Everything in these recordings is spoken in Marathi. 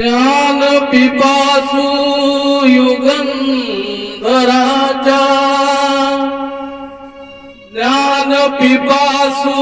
ज्ञान पिपासू युगंधराचा ज्ञान पिपासू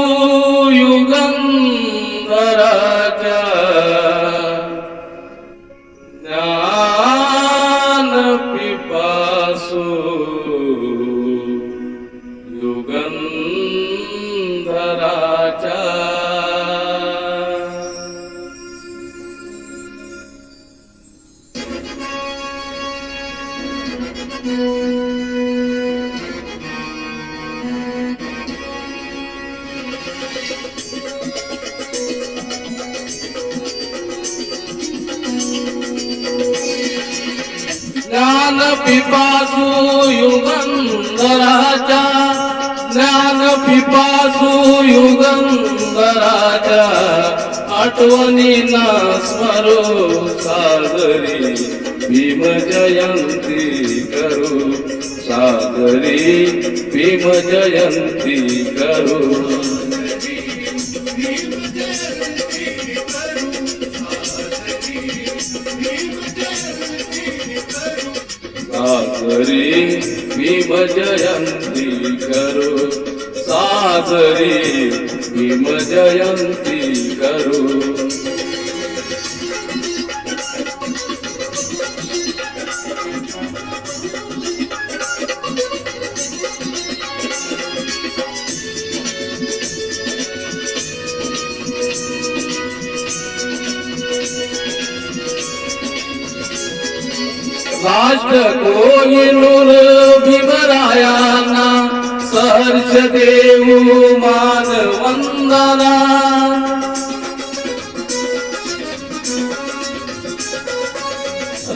ज्ञान पिपासू युगंधराच्या ज्ञान पिपासू युगंधराच्या आठवणीना स्मरो सागरी. भीम जयंती करू सादरी भीम जयंती करू. सागरी भीम जयंती करू सादरी भीम जयंती करू. राष्ट्र कोहिनूर भीमरायांना सहर्ष देऊ मान वंदना.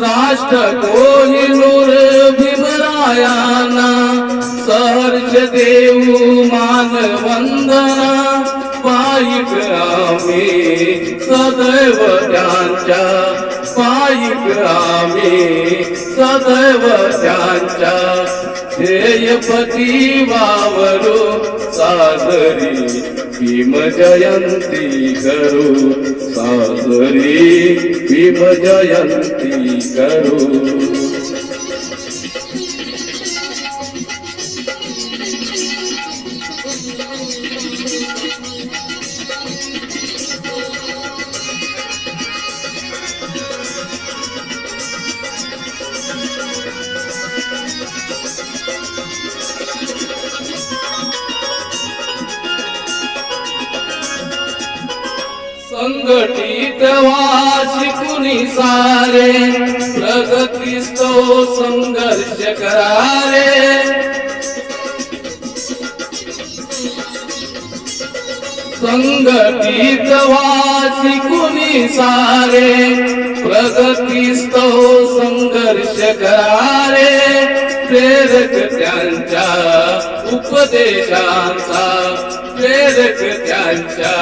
राष्ट्र कोहिनूर भीमरायांना सहर्ष देऊ मान वंदना. पायिक आम्ही सदैव त्यांच्या पायिक आम्ही सदैव त्यांच्या ध्येयपती वावरो. सादरी भीम जयंती करू. सादरी भीम जयंती करू. संघटित वाशिकुनी सारे? प्रगतीस्तो संघर्ष करारे. संघटित वाशिकुनी सारे? प्रगतीस्तो संघर्ष करारे. प्रेरक त्यांच्या उपदेशांचा प्रेरक त्यांच्या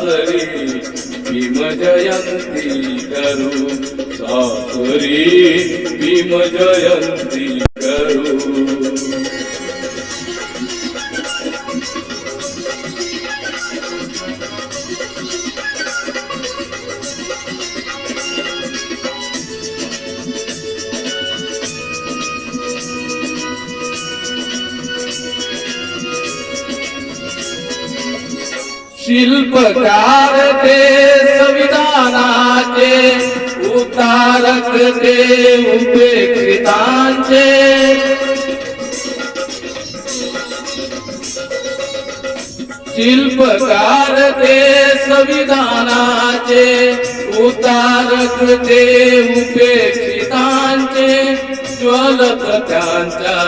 सरी बीम जयन्ति दरु सरी बीम जयन्ति शिल्पकार ते संविधानाचे उतारक ते उपेक्षितांचे शिल्पकार ते संविधानाचे उतारक ते उपेक्षितांचे ज्वलत त्यांच्या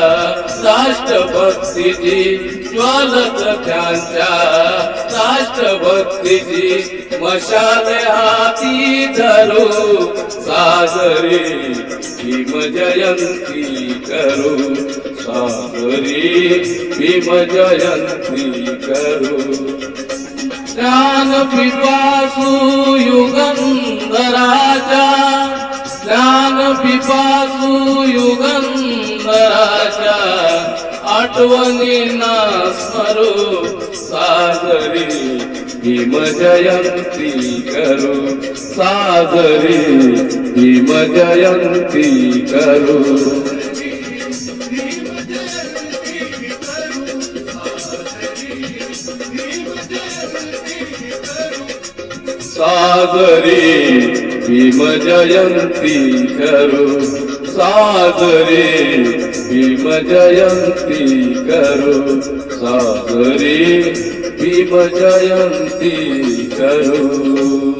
राष्ट्रभक्तीची ज्वलत त्यांच्या राष्ट्रभक्तीची मशाले हाती धरू साजरी भीम जयंती करू सागरी भीम जयंती करू. ज्ञान पिपासू युगंधराजा ज्ञान पिपासू युगंधराच्या आठवणींना स्मरू साजरी भीम जयंती करू. साजरी भीम जयंती करू. साजरी भीमजयन्ती करो। सादरे भीमजयन्ती करो। सादरे भीमजयन्ती करो।